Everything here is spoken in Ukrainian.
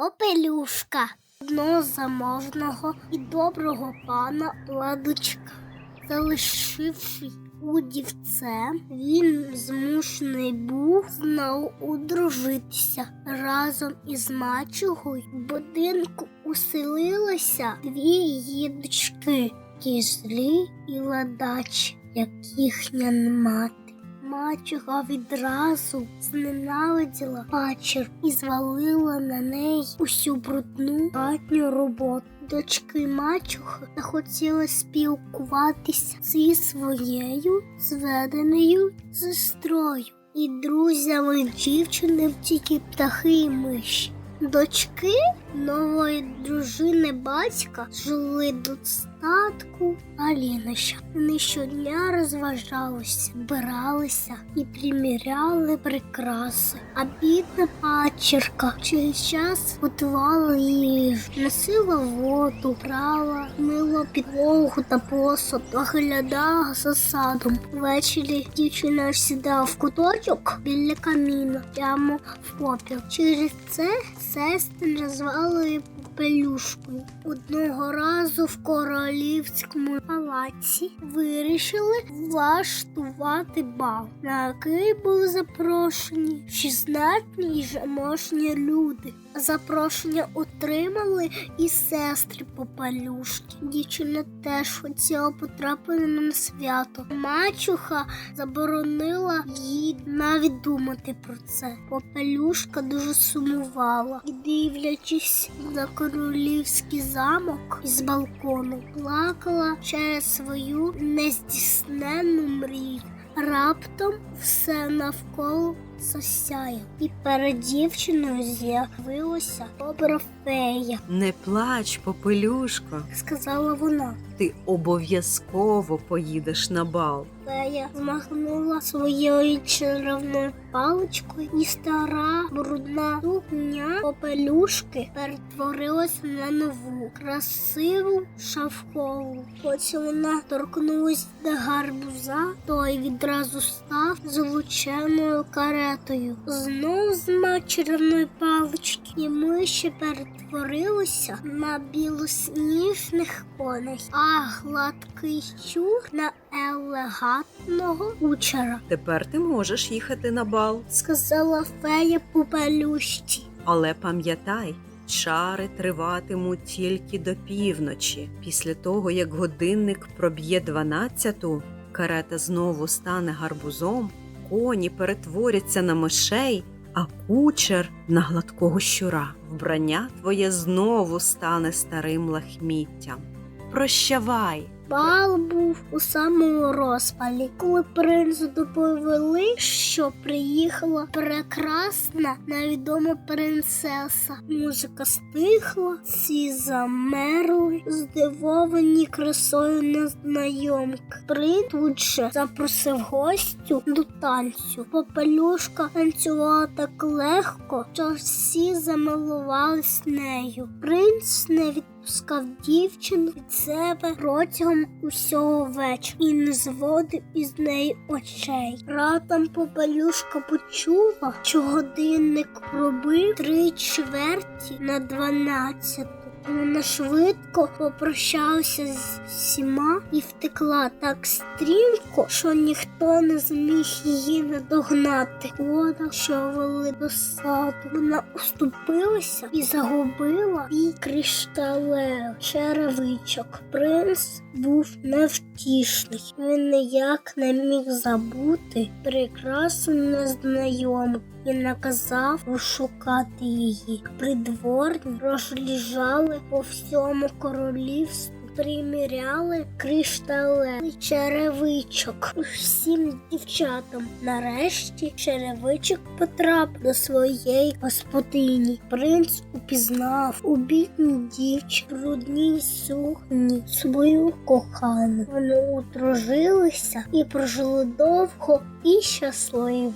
Попелюшка одного заможного і доброго пана Ладочка. Залишивши удівце, він змушений був знову одружитися. Разом із мачугою в будинку уселилися дві її дочки кізлі і ладачі, як їхня мати. Мачуга відразу зненавиділа пачер і звалила на неї усю брудну хатню роботу. Дочки мачухи захотіли спілкуватися зі своєю зведеною сестрою і друзями дівчини в тільки птахи і миші. Дочки нової дружини батька жили до статку Алінища. Вони щодня розважалися, збиралися і приміряли прикраси. А бідна пачерка через час готувала їжу, носила воду, прала, мила підлогу та посуд, доглядала за садом. Ввечері дівчина сідала в куточок біля каміна, прямо в попіл. Через це сестри назвали її попелюшкою. Одного разу в королівському палаці вирішили влаштувати бал, на який були запрошені всі знатні і заможні люди. Запрошення отримали і сестри попелюшки. Дівчина теж хотіла потрапити на свято. Мачуха заборонила їй навіть думати про це. Попелюшка дуже сумувала і, дивлячись на королівський замок з балкону, плакала через свою нездійснену мрію. Раптом все навколо засяяло, і перед дівчиною з'явилася добра фея, Не плач, попелюшко, сказала вона. ти обов'язково поїдеш на бал. Фея змахнула своєю чарівною паличкою, і стара брудна сукня попелюшки перетворилася на нову красиву шовкову. Потім вона торкнулась до гарбуза, той відразу став залученою каретою. Знов з чарівної палички, і миші перетворилися на білосніжних коней, а гладкий чур на елегантного кучера, Тепер ти можеш їхати на бал. сказала фея попелющі. Але пам'ятай, чари триватимуть тільки до півночі. Після того, як годинник проб'є дванадцяту, карета знову стане гарбузом, коні перетворяться на мишей, а кучер на гладкого щура. Вбрання твоє знову стане старим лахміттям. Прощавай! Бал був у самому розпалі, коли принцу доповіли, що приїхала прекрасна невідома принцеса. Музика стихла, всі замерли, здивовані красою незнайомки. Принц тут же запросив гостю до танцю. Попелюшка танцювала так легко, що всі замилувались нею. Принц не відпускав дівчину від себе протягом усього вечора і не зводив із неї очей. Раптом попелюшка почула, що годинник пробив три чверті на дванадцяту. Вона швидко попрощалася з всіма і втекла так стрімко, що ніхто не зміг її надогнати. Вода, що вели до саду, вона уступилася і загубила і кришталев черевичок. Принц був невтішний. Він ніяк не міг забути прекрасну незнайомку і наказав розшукати її. Придворні розліжали по всьому королівству. Приміряли кришталевий черевичок усім дівчатам. Нарешті черевичок потрапив до своєї господині. Принц упізнав у бідній дівчині брудній сукні свою кохану. Вони одружилися і прожили довго і щасливо.